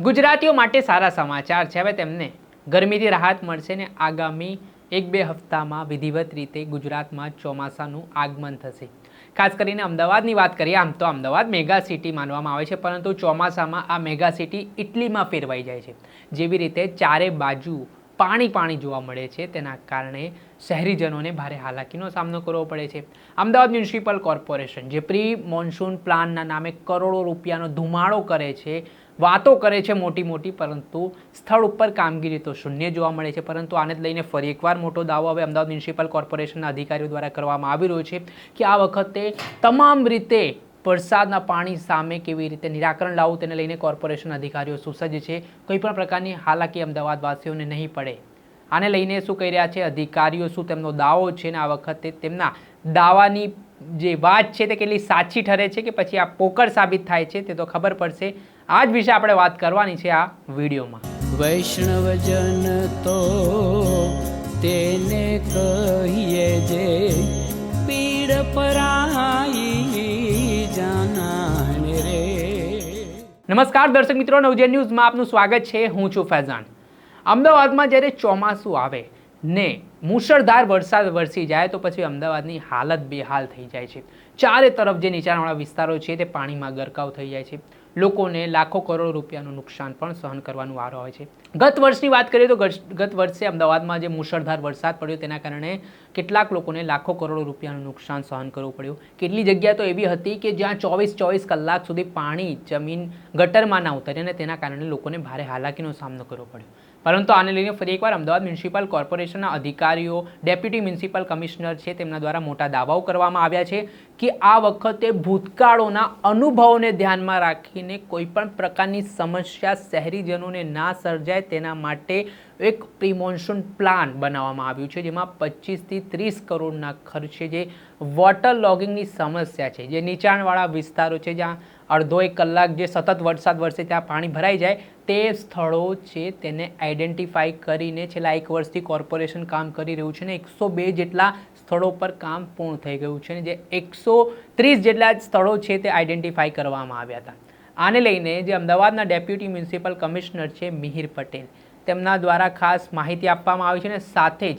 ગુજરાતીઓ માટે સારા સમાચાર છે. હવે તેમને ગરમીથી રાહત મળશે ને આગામી એક બે હપ્તામાં વિધિવત રીતે ગુજરાતમાં ચોમાસાનું આગમન થશે. ખાસ કરીને અમદાવાદની વાત કરીએ, આમ તો અમદાવાદ મેગા સિટી માનવામાં આવે છે, પરંતુ ચોમાસામાં આ મેગા સિટી ઇટલીમાં ફેરવાઈ જાય છે. જેવી રીતે ચારે બાજુ પાણી પાણી જોવા મળે છે, તેના કારણે શહેરીજનોને ભારે હાલાકીનો સામનો કરવો પડે છે. અમદાવાદ મ્યુનિસિપલ કોર્પોરેશન, જે પ્રી મોન્સૂન પ્લાનના નામે કરોડો રૂપિયાનો ધુમાડો કરે છે વાતો કરે છે મોટી મોટી, પરંતુ સ્થળ ઉપર કામગીરી તો શૂન્ય જોવા મળે છે. પરંતુ આને લઈને ફરી એકવાર મોટો દાવો હવે અમદાવાદ મ્યુનિસિપલ કોર્પોરેશનના અધિકારીઓ દ્વારા કરવામાં આવી રહ્યો છે કે આ વખતે તમામ રીતે વરસાદના પાણી સામે કેવી રીતે નિરાકરણ લાવવું તેને લઈને કોર્પોરેશન અધિકારીઓ સુસજ્જ છે. કોઈ પણ પ્રકારની હાલાકી અમદાવાદવાસીઓને નહીં પડે. આને લઈને શું કહી રહ્યા છે, અધિકારીઓ શું તેમનો દાવો છે ને આ વખતે તેમના દાવાની જે વાત છે તે કેટલી સાચી ઠરે છે કે પછી આ પોકળ સાબિત થાય છે તે તો ખબર પડશે. આ જ વિશે આપણે વાત કરવાની છે આ વિડીયોમાં. વૈષ્ણવજન તો તેને કહીએ જે પીડ પરાઈ જાનાને રે. નમસ્કાર દર્શક મિત્રો નવજન ન્યૂઝમાં આપનું સ્વાગત છે. હું છું ફૈઝાન. અમદાવાદમાં જ્યારે ચોમાસું આવે ને મુશળધાર વરસાદ વરસી જાય તો પછી અમદાવાદની હાલત બેહાલ થઈ જાય છે. ચારે તરફ જે નીચાણવાળા વિસ્તારો છે તે પાણીમાં ગરકાવ થઈ જાય છે. લોકોને લાખો કરોડ રૂપિયાનું નુકસાન પણ સહન કરવાનું વારો હોય છે. ગત વર્ષની વાત કરીએ તો ગત વર્ષે અમદાવાદમાં જે મુશળધાર વરસાદ પડ્યો તેના કારણે કેટલાક લોકોને લાખો કરોડ રૂપિયાનું નુકસાન સહન કરવું પડ્યું. કેટલી જગ્યા તો એવી હતી કે જ્યાં ચોવીસ ચોવીસ કલાક સુધી પાણી જમીન ગટરમાં ના ઉતરે અને તેના કારણે લોકોને ભારે હાલાકીનો સામનો કરવો પડ્યો. પરંતુ આને લઈને ફરી એકવાર અમદાવાદ મ્યુનિસિપલ કોર્પોરેશનના અધિકારીઓ, ડેપ્યુટી મ્યુનિસિપલ કમિશનર છે તેમના દ્વારા મોટા દાવાઓ કરવામાં આવ્યા છે કે આ વખતે ભૂતકાળોના અનુભવોને ધ્યાનમાં રાખીને કોઈ પણ પ્રકારની સમસ્યા શહેરીજનોને ના સર્જાય તેના માટે એક પ્રિમોન્સૂન પ્લાન બનાવવામાં આવ્યું છે, જેમાં પચીસથી ત્રીસ કરોડના ખર્ચે જે વોટર લોગિંગની સમસ્યા છે, જે નીચાણવાળા વિસ્તારો છે, જ્યાં અડધો એક કલાક જે સતત વરસાદ વરસે ત્યાં પાણી ભરાઈ જાય, તે સ્થળો છે તેને આઈડેન્ટિફાઈ કરીને છેલ્લા એક વર્ષથી કોર્પોરેશન કામ કરી રહ્યું છે ને એકસો બે જેટલા સ્થળો પર કામ પૂર્ણ થઈ ગયું છે ને જે એકસો ત્રીસ જેટલા સ્થળો છે તે આઈડેન્ટિફાઈ કરવામાં આવ્યા હતા. આને લઈને જે અમદાવાદના ડેપ્યુટી મ્યુનિસિપલ કમિશનર છે મિહિર પટેલ, તેમના દ્વારા ખાસ માહિતી આપવામાં આવી છે અને સાથે જ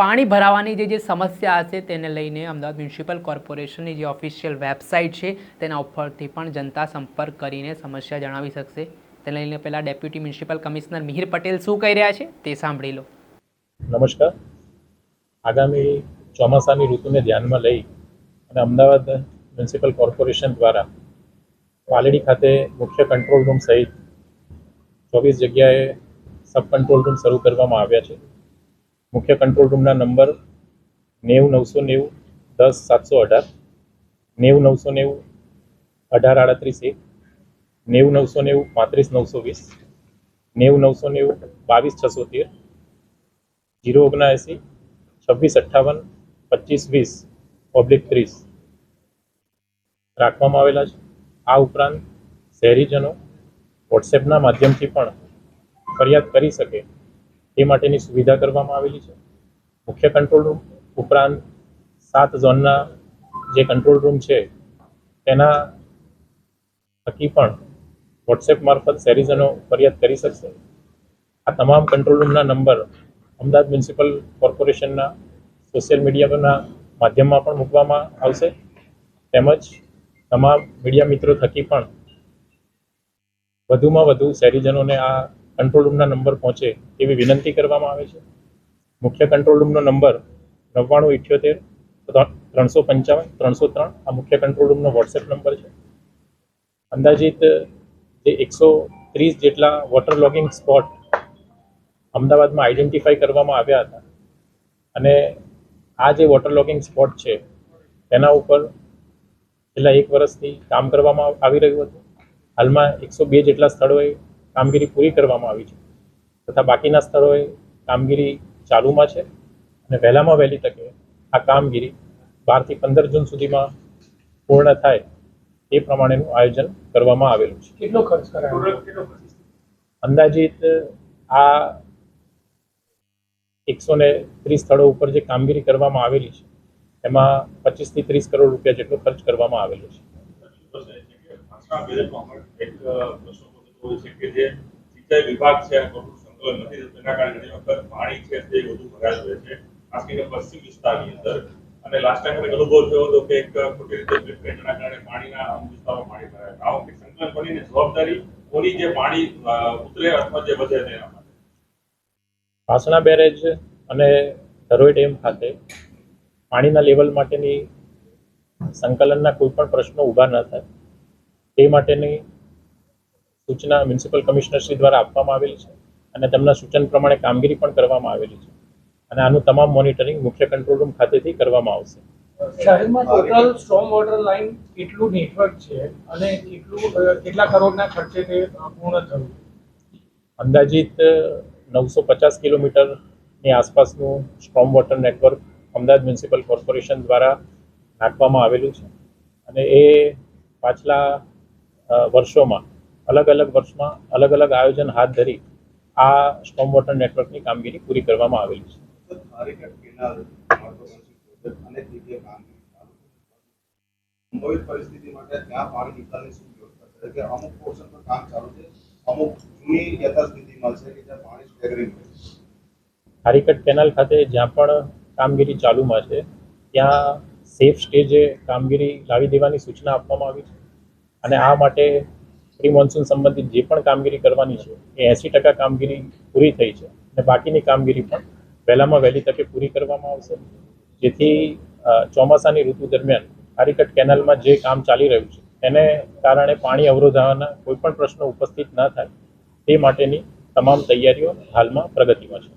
પાણી ભરાવાની જે જે સમસ્યા હશે તેને લઈને અમદાવાદ મ્યુનિસિપલ કોર્પોરેશનની જે ઓફિશિયલ વેબસાઇટ છે, તેના ઉપરથી પણ જનતા સંપર્ક કરીને સમસ્યા જણાવી શકશે. તેને લઈને પહેલાં deputy municipal commissioner Mihir Patel શું કહી રહ્યા છે તે સાંભળી લો. નમસ્કાર. આગામી ચોમાસાની ઋતુને ધ્યાનમાં લઈ અને અમદાવાદ મ્યુનિસિપલ કોર્પોરેશન દ્વારા પાલડી ખાતે મુખ્ય કંટ્રોલ રૂમ સહિત ચોવીસ જગ્યાએ સબ કંટ્રોલ રૂમ શરૂ કરવામાં આવ્યા છે. મુખ્ય કંટ્રોલ રૂમના નંબર નેવું, નવસો નેવું, દસ, સાતસો અઢાર. નેવું, નવસો નેવું, અઢાર, આડત્રીસ, એક. નેવું, નવસો નેવું, પાંત્રીસ, નવસો વીસ. નેવું, નવસો નેવું, બાવીસ, છસો તેર. જીરો ઓગણએંસી છવ્વીસ, અઠ્ઠાવન, પચીસ, વીસ. પબ્લિક ત્રીસ. રાખવામાં આવેલા છે. આ ઉપરાંત શહેરીજનો વોટ્સએપના માધ્યમથી પણ ફરિયાદ કરી શકે તે માટેની સુવિધા કરવામાં આવેલી છે. મુખ્ય કંટ્રોલ રૂમ ઉપરાંત સાત ઝોનના જે કંટ્રોલ રૂમ છે, તેના થકી પણ વોટ્સએપ મારફત શેરીજનો ફરિયાદ કરી શકશે. આ તમામ કંટ્રોલ રૂમના નંબર અમદાવાદ મ્યુનિસિપલ કોર્પોરેશનના સોશિયલ મીડિયાના માધ્યમમાં પણ મૂકવામાં આવશે. તેમજ તમામ મીડિયા મિત્રો થકી પણ વધુમાં વધુ શહેરીજનોને આ કંટ્રોલ રૂમના નંબર પહોંચે એવી વિનંતી કરવામાં આવે છે. મુખ્ય કંટ્રોલ રૂમનો નંબર નવ્વાણું ઇઠ્યોતેર ત્રણસો પંચાવન, ત્રણસો ત્રણ. આ મુખ્ય કંટ્રોલ રૂમનો વોટ્સએપ નંબર છે. અંદાજિત, જે એકસો ત્રીસ જેટલા વોટર લોગિંગ સ્પોટ અમદાવાદમાં આઈડેન્ટિફાઈ કરવામાં આવ્યા હતા અને આ જે વોટર લોગિંગ સ્પોટ છે, તેના ઉપર છેલ્લા એક વર્ષથી કામ કરવામાં આવી રહ્યું હતું. હાલમાં એકસો બે જેટલા સ્થળોએ કામગીરી પૂરી કરવામાં આવી છે. તથા બાકીના સ્થળોએ કામગીરી ચાલુમાં છે અને વહેલામાં વહેલી તકે આ કામગીરી બારથી પંદર જૂન સુધીમાં પૂર્ણ થાય એ પ્રમાણેનું આયોજન કરવામાં આવેલું છે. કેટલો ખર્ચ કરાયો? અંદાજિત આ એકસો ને ત્રીસ સ્થળો ઉપર જે કામગીરી કરવામાં આવેલી છે એમાં પચીસથી ત્રીસ કરોડ રૂપિયા જેટલો ખર્ચ કરવામાં આવેલો છે. આશા બજેટમાં પણ એક પ્રશ્ન થતો હોય છે. કે જે સિંચાઈ વિભાગ છે ખોટું સંકલન નથી તેના કારણે ઘણી વખત પાણી છે, તે વધુ ભરાયેલું રહે છે. ખાસ પશ્ચિમ વિસ્તારની અંદર. અને લાસ્ટ ટાઈમ એક અનુભવ થયો હતો કે એક ખોટી રીતે જવાબદારી કોની જે પાણી ઉતરે અથવા માટે. વાસણા બેરેજ અને ધરોઈ ડેમ ખાતે પાણીના લેવલ માટેની સંકલનના કોઈ પણ પ્રશ્નો ઊભા ન થાય. તે માટેની સૂચના મ્યુનિસિપલ કમિશનરશ્રી દ્વારા આપવામાં આવેલી છે અને તેમના સૂચન પ્રમાણે કામગીરી પણ કરવામાં આવેલી છે. અને આનું તમામ મોનિટરિંગ મુખ્ય કંટ્રોલ રૂમ ખાતેથી કરવામાં આવશે. શહેરમાં ટોટલ સ્ટ્રોમ વોટર લાઇન કેટલું નેટવર્ક છે અને કેટલું કેટલા કરોડના ખર્ચે તે પૂર્ણ થયું? અંદાજિત નવસો પચાસ કિલોમીટરની આસપાસનું storm water network Ahmedabad municipal corporation દ્વારા નાખવામાં આવેલું છે. અને એ પાછલા વર્ષોમાં અલગ અલગ વર્ષમાં અલગ અલગ આયોજન હાથ ધરી આ સ્ટોમ વોટર નેટવર્કની કામગીરી પૂરી કરવામાં આવેલી છે. હારીકટ કેનાલ ખાતે જ્યાં પણ કામગીરી ચાલુમાં છે ત્યાં સેફ સ્ટેજે કામગીરી લાવી દેવાની સૂચના આપવામાં આવી છે. અને આ માટે પ્રી મોન્સૂન સંબંધિત જે પણ કામગીરી કરવાની છે, એ એંસી ટકા કામગીરી પૂરી થઈ છે. અને બાકીની કામગીરી પણ વહેલામાં વહેલી તકે પૂરી કરવામાં આવશે. જેથી ચોમાસાની ઋતુ દરમિયાન હારીકટ કેનાલમાં જે કામ ચાલી રહ્યું છે એને કારણે પાણી અવરોધાવાના કોઈ પણ પ્રશ્નો ઉપસ્થિત ન થાય, તે માટેની તમામ તૈયારીઓ હાલમાં પ્રગતિમાં છે.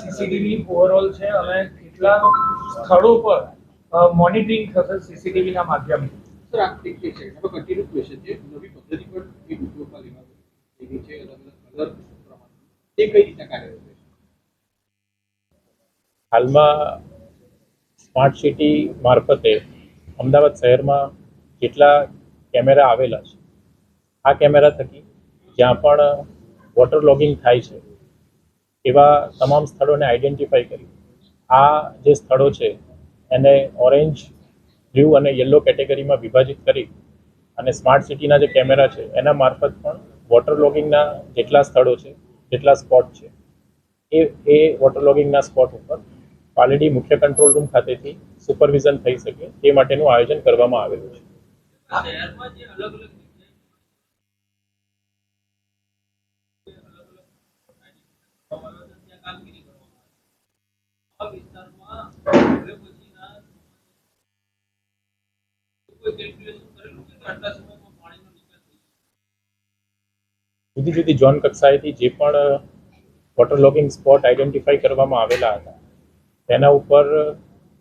સીસીટીવી ઓવરઓલ છે અને કેટલા સ્થળો પર મોનિટરિંગ થશે સીસીટીવીના માધ્યમથી? હાલમાં સ્માર્ટ સિટી મારફતે અમદાવાદ શહેરમાં જેટલા કેમેરા આવેલા છે, આ કેમેરા થકી જ્યાં પણ વોટર લોગિંગ થાય છે, એવા તમામ સ્થળોને આઈડેન્ટિફાઈ કરી. આ જે સ્થળો છે એને ઓરેન્જ બ્લુ અને યલો કેટેગરીમાં વિભાજિત કરી અને સ્માર્ટ સિટીના જે કેમેરા છે, એના મારફત પણ વોટર લોગિંગના જેટલા સ્થળો છે, જેટલા સ્પોટ છે, એ એ વોટર લોગિંગના સ્પોટ ઉપર પાલડી મુખ્ય કંટ્રોલ રૂમ ખાતેથી સુપરવિઝન થઈ શકે તે માટેનું આયોજન કરવામાં આવેલું છે. જુદી જુદી ઝોન કક્ષાએથી જે પણ વોટર લોગિંગ સ્પોટ આઈડેન્ટિફાઈ કરવામાં આવેલા હતા તેના ઉપર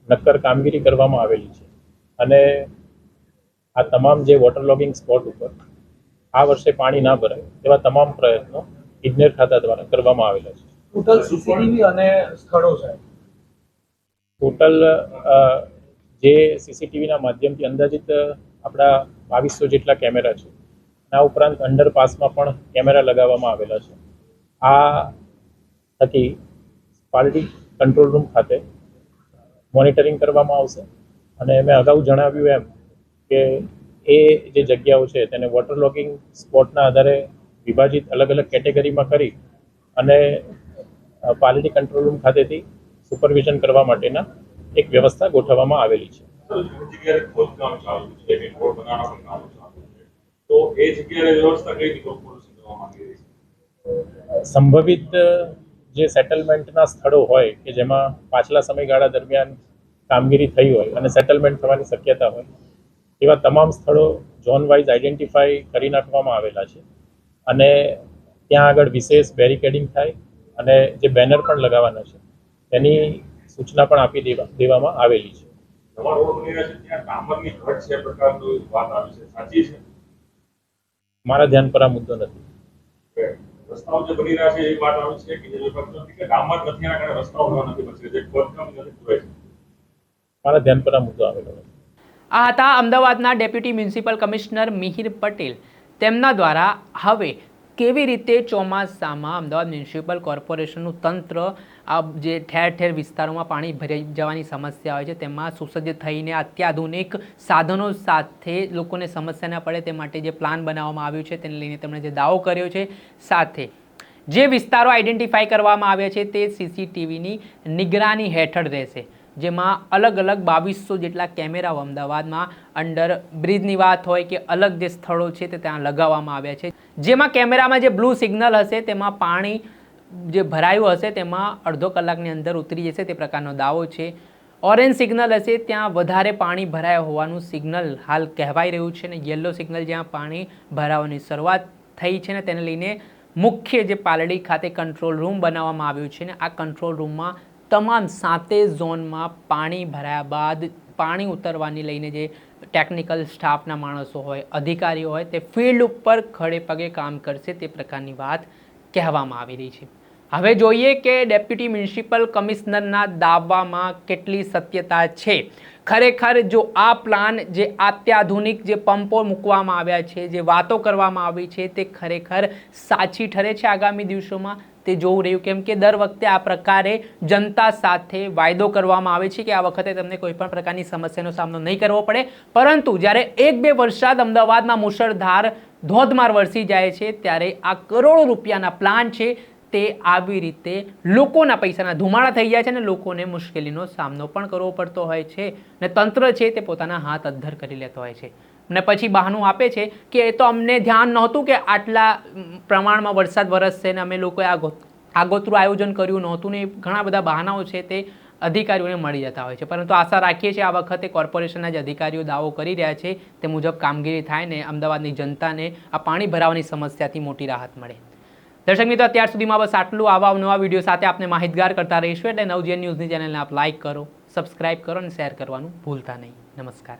નક્કર કામગીરી કરવામાં આવેલી છે. અને આ તમામ જે વોટર લોગિંગ સ્પોટ ઉપર આ વર્ષે પાણી ના ભરાય એવા તમામ પ્રયત્નો ઇજનેર ખાતા દ્વારા કરવામાં આવેલા છે. ટોટલ સીસીટીવી અને સ્થળો છે ટોટલ જે સીસીટીવીના માધ્યમથી અંદાજિત આપણા બાવીસો જેટલા કેમેરા છે આ ઉપરાંત અંડરપાસમાં પણ કેમેરા લગાવવામાં આવેલા છે. આ થકી પાલટી કંટ્રોલ રૂમ ખાતે મોનિટરિંગ કરવામાં આવશે અને મેં અગાઉ જણાવ્યું એમ કે એ જે જગ્યાઓ છે તેને વોટર લોગિંગ સ્પોટના આધારે વિભાજિત અલગ અલગ કેટેગરીમાં કરી અને પાલટી કંટ્રોલ રૂમ ખાતેથી સુપરવિઝન કરવા માટેના એક વ્યવસ્થા ગોઠવવામાં આવેલી છે. સંભવિત જે સેટલમેન્ટના સ્થળો હોય કે જેમાં પાછલા સમયગાળા દરમિયાન કામગીરી થઈ હોય અને સેટલમેન્ટ થવાની શક્યતા હોય એવા તમામ સ્થળો ઝોન વાઇઝ આઈડેન્ટિફાઈ કરી નાખવામાં આવેલા છે. અને ત્યાં આગળ વિશેષ બેરિકેડિંગ થાય અને જે બેનર પણ લગાવવાના છે તેની સૂચના પણ આપી દેવા દેવામાં આવેલી છે. નવા રોડ બની રહ્યા છે ત્યાં ડામરની ઘટ છે એ પ્રકારની વાત આવી છે. સાચી છે? મારા ધ્યાન પર આ મુદ્દો નથી. રસ્તાઓ જે બની રહ્યા છે એ વાત આવી છે કે જે ફક્ત ડામર નથી એના કારણે રસ્તાઓ બનવા નથી બચી જે ખોદકામ નથી મારા ધ્યાન પર આ મુદ્દો આવેલો નથી. આ હતા અમદાવાદના deputy municipal commissioner Mihir Patel. તેમના દ્વારા હવે કેવી રીતે ચોમાસામાં અમદાવાદ મ્યુનિસિપલ કોર્પોરેશનનું તંત્ર આ જે ઠેર ઠેર વિસ્તારોમાં પાણી ભરાઈ જવાની સમસ્યા હોય છે, તેમાં સુસજ્જ થઈને અત્યાધુનિક સાધનો સાથે લોકોને સમસ્યા ના પડે તે માટે જે પ્લાન બનાવવામાં આવ્યું છે, તેને લઈને તેમણે જે દાવો કર્યો છે, સાથે જે વિસ્તારો આઈડેન્ટિફાઈ કરવામાં આવ્યા છે, તે સીસીટીવીની નિગરાની હેઠળ રહેશે. જેમાં અલગ અલગ બાવીસો જેટલા કેમેરાઓ અમદાવાદમાં અંડર બ્રિજની વાત હોય કે અલગ જે સ્થળો છે તે ત્યાં લગાવવામાં આવ્યા છે. જેમાં કેમેરામાં જે બ્લુ સિગ્નલ હશે, તેમાં પાણી જે ભરાયું હશે, તેમાં અડધો કલાકની અંદર ઉતરી જશે, તે પ્રકારનો દાવો છે. ઓરેન્જ સિગ્નલ હશે, ત્યાં વધારે પાણી ભરાયા હોવાનું સિગ્નલ હાલ કહેવાઈ રહ્યું છે ને યલો સિગ્નલ જ્યાં પાણી ભરાવાની શરૂઆત થઈ છે ને તેને લઈને મુખ્ય જે પાલડી ખાતે કંટ્રોલ રૂમ બનાવવામાં આવ્યું છે ને આ કંટ્રોલ રૂમમાં તમામ સાતે ઝોનમાં પાણી ભરાયા બાદ પાણી ઉતરવાની લઈને જે ટેકનિકલ સ્ટાફના માણસો હોય, અધિકારીઓ હોય, તે ફિલ્ડ ઉપર ખડે પગે કામ કરશે તે પ્રકારની વાત કહેવામાં આવી રહી છે. હવે જોઈએ કે ડેપ્યુટી મ્યુનિસિપલ કમિશનરના દાવામાં કેટલી સત્યતા છે. ખરેખર જો આ પ્લાન જે અત્યાધુનિક જે પંપો મૂકવામાં આવ્યા છે, જે વાતો કરવામાં આવી છે, તે ખરેખર સાચી ઠરે છે આગામી દિવસોમાં? તે જોવું રહ્યું. કેમ કે દર વખતે આ પ્રકારે જનતા સાથે વાયદો કરવામાં આવે છે કે આ વખતે તમને કોઈ પણ પ્રકારની સમસ્યાનો સામનો નહીં કરવો પડે. પરંતુ જ્યારે એક બે વરસાદ અમદાવાદમાં મુશળધાર ધોધમાર વરસી જાય છે, ત્યારે આ કરોડો રૂપિયાના પ્લાન છે તે આવી રીતે લોકોના પૈસાના ધુમાડા થઈ જાય છે અને લોકોને મુશ્કેલીનો સામનો પણ કરવો પડતો હોય છે. ને તંત્ર છે તે પોતાના હાથ અદ્ધર કરી લેતો હોય છે. ને પછી બહાનું આપે છે કે એ તો અમને ધ્યાન નહોતું કે આટલા પ્રમાણમાં વરસાદ વરસશે ને અમે લોકોએ આગો આગોતરું આયોજન કર્યું નહોતું ને ઘણા બધા બહાનાઓ છે તે અધિકારીઓને મળી જતા હોય છે. પરંતુ આશા રાખીએ છીએ આ વખતે કોર્પોરેશનના જે અધિકારીઓ દાવો કરી રહ્યા છે તે મુજબ કામગીરી થાય ને અમદાવાદની જનતાને આ પાણી ભરાવાની સમસ્યાથી મોટી રાહત મળે. દર્શક મિત્રો, અત્યાર સુધીમાં બસ આટલું. આવા નવા વીડિયો સાથે આપને માહિતગાર કરતા રહીશું એટલે નવજીએન ન્યૂઝની ચેનલને આપ લાઇક કરો, સબસ્ક્રાઇબ કરો અને શેર કરવાનું ભૂલતા નહીં. નમસ્કાર.